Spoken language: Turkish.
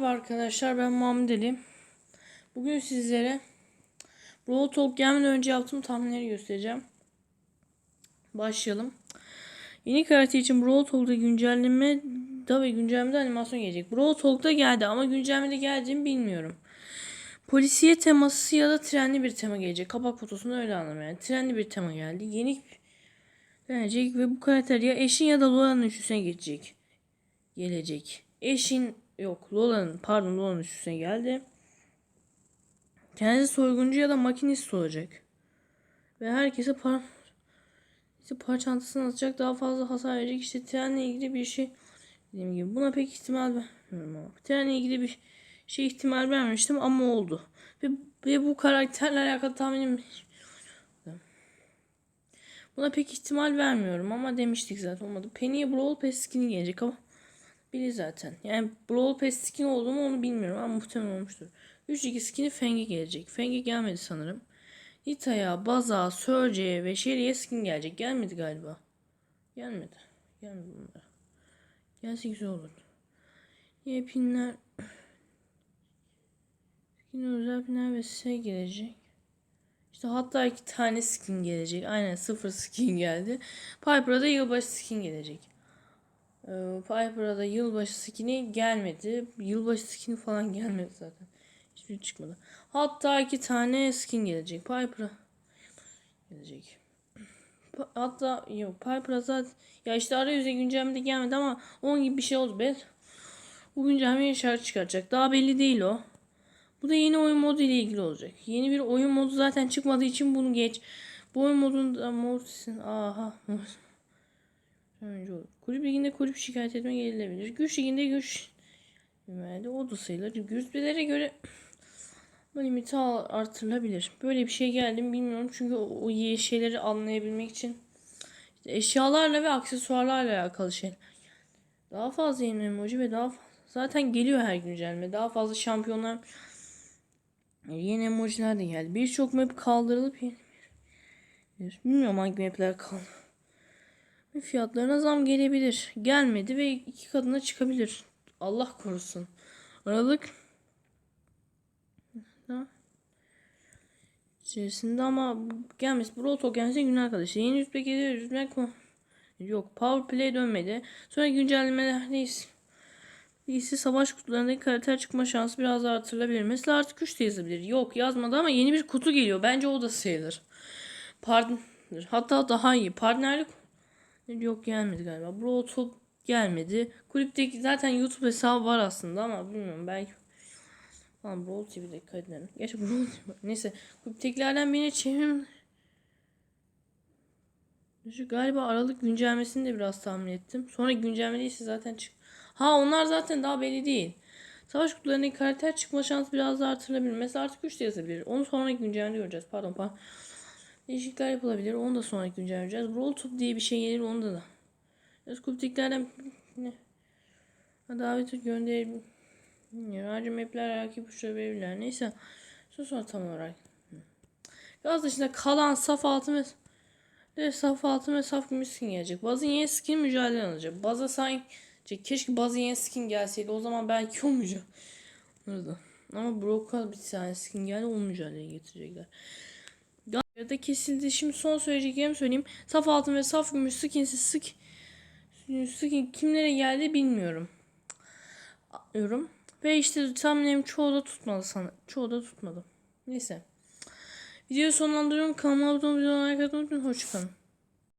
Merhaba arkadaşlar ben Muhammed Ali. Bugün sizlere Brawl Talk gelmeden önce yaptığım tahminleri göstereceğim. Başlayalım. Yeni karakter için Brawl Talk'ta güncelleme tabi güncellemede animasyon gelecek. Brawl Talk'ta geldi ama güncellemede geldiğini bilmiyorum. Polisiye teması ya da trenli bir tema gelecek. Kapak fotosunda öyle anlamıyorum. Yani trenli bir tema geldi. Yeni gelecek ve bu karakter ya eşin ya da Lola'nın üstüne geçecek. Gelecek. Eşin yok Lola'nın pardon Lola'nın üstüne geldi. Kendisi soyguncu ya da makinist olacak. Ve herkese par işte par çantasını atacak daha fazla hasar verecek. İşte trenle ilgili bir şey dediğim gibi buna pek ihtimal vermiyorum ama. Trenle ilgili bir şey ihtimal vermemiştim ama oldu. Ve, ve bu karakterle alakalı tahminim Buna pek ihtimal vermiyorum ama demiştik zaten olmadı. Penny'e Brawl Pass gelecek ama biri zaten. Yani Brawl Pass skin oldu mu onu bilmiyorum ama muhtemelen olmuştur. 3-2 skin'i Feng'e gelecek. Feng'e gelmedi sanırım. Nita'ya, Baza, Surge'ye ve Sherry'e skin gelecek. Gelmedi galiba. Gelmedi. Gelmedi bunlar. Gelse güzel olur. Yine pinler Skin özel pinler ve şey gelecek. İşte hatta iki tane skin gelecek. Aynen sıfır skin geldi. Piper'a da yılbaşı skin gelecek. Ee, Piper'a da yılbaşı skin'i gelmedi. Yılbaşı skin'i falan gelmedi zaten. Hiçbir çıkmadı. Hatta iki tane skin gelecek. Piper'a gelecek. Hatta yok Piper'a zaten ya işte arayüze güncellemede gelmedi ama onun gibi bir şey oldu be. Bu güncellemeye şarkı çıkaracak. Daha belli değil o. Bu da yeni oyun modu ile ilgili olacak. Yeni bir oyun modu zaten çıkmadığı için bunu geç. Bu oyun modunda Mortis'in aha önce olur. Kulüp liginde kulüp şikayet etme gelilebilir. Güç liginde güç verdi. O da sayılır. Güçlülere göre limiti artırılabilir. Böyle bir şey geldi mi bilmiyorum. Çünkü o, o şeyleri anlayabilmek için işte eşyalarla ve aksesuarlarla alakalı şey. Daha fazla yeni emoji ve daha zaten geliyor her güncelleme. Daha fazla şampiyonlar Yeni emojiler de geldi. Birçok map kaldırılıp yeni Bilmiyorum hangi mapler kaldı. Fiyatlarına zam gelebilir. Gelmedi ve iki katına çıkabilir. Allah korusun. Aralık içerisinde ama gelmesi Broto gelse gün arkadaşı. Yeni rütbe geliyor. Rütbe Yok. Power Play dönmedi. Sonra güncellemeler neyse. İyisi savaş kutularındaki karakter çıkma şansı biraz artırılabilir. Mesela artık 3 de yazabilir. Yok yazmadı ama yeni bir kutu geliyor. Bence o da sayılır. Pardon. Hatta daha iyi. Partnerlik yok gelmedi galiba. Bro Top gelmedi. Kulüpteki zaten YouTube hesabı var aslında ama bilmiyorum belki Lan Brawl TV'de kaydedelim. Gerçi Brawl TV. Neyse. Kulüptekilerden birine çevrim şu galiba Aralık güncellemesini de biraz tahmin ettim. Sonra güncellediyse zaten çık. Ha onlar zaten daha belli değil. Savaş kutularındaki karakter çıkma şansı biraz daha artırılabilir. Mesela artık 3 de yazabilir. Onu sonraki güncellemede. Pardon pardon. Değişiklikler yapılabilir. Onu da sonraki güncellemeyeceğiz. Brawl Top diye bir şey gelir onu da. Kulüptekilerden ne? Davet gönderelim. Ayrıca mapler rakip uçları verirler. Neyse. Sonra tam olarak. Gaz dışında kalan saf altı ve ve saf altın ve saf gümüş skin gelecek. Bazı yeni skin mücadele alacak. Bazı sanki keşke bazı yeni skin gelseydi. O zaman belki olmayacak. Ama Brock'a bir tane skin geldi. Onu mücadeleye getirecekler. Ya da kesildi. Şimdi son söyleyeceklerimi söyleyeyim. Saf altın ve saf gümüş skinsiz sık skin kimlere geldi bilmiyorum. Yorum. Ve işte tahminim çoğu da tutmadı sana. Çoğu da tutmadı. Neyse. Videoyu sonlandırıyorum. Kanalıma abone olmayı, unutmayın. Hoşçakalın.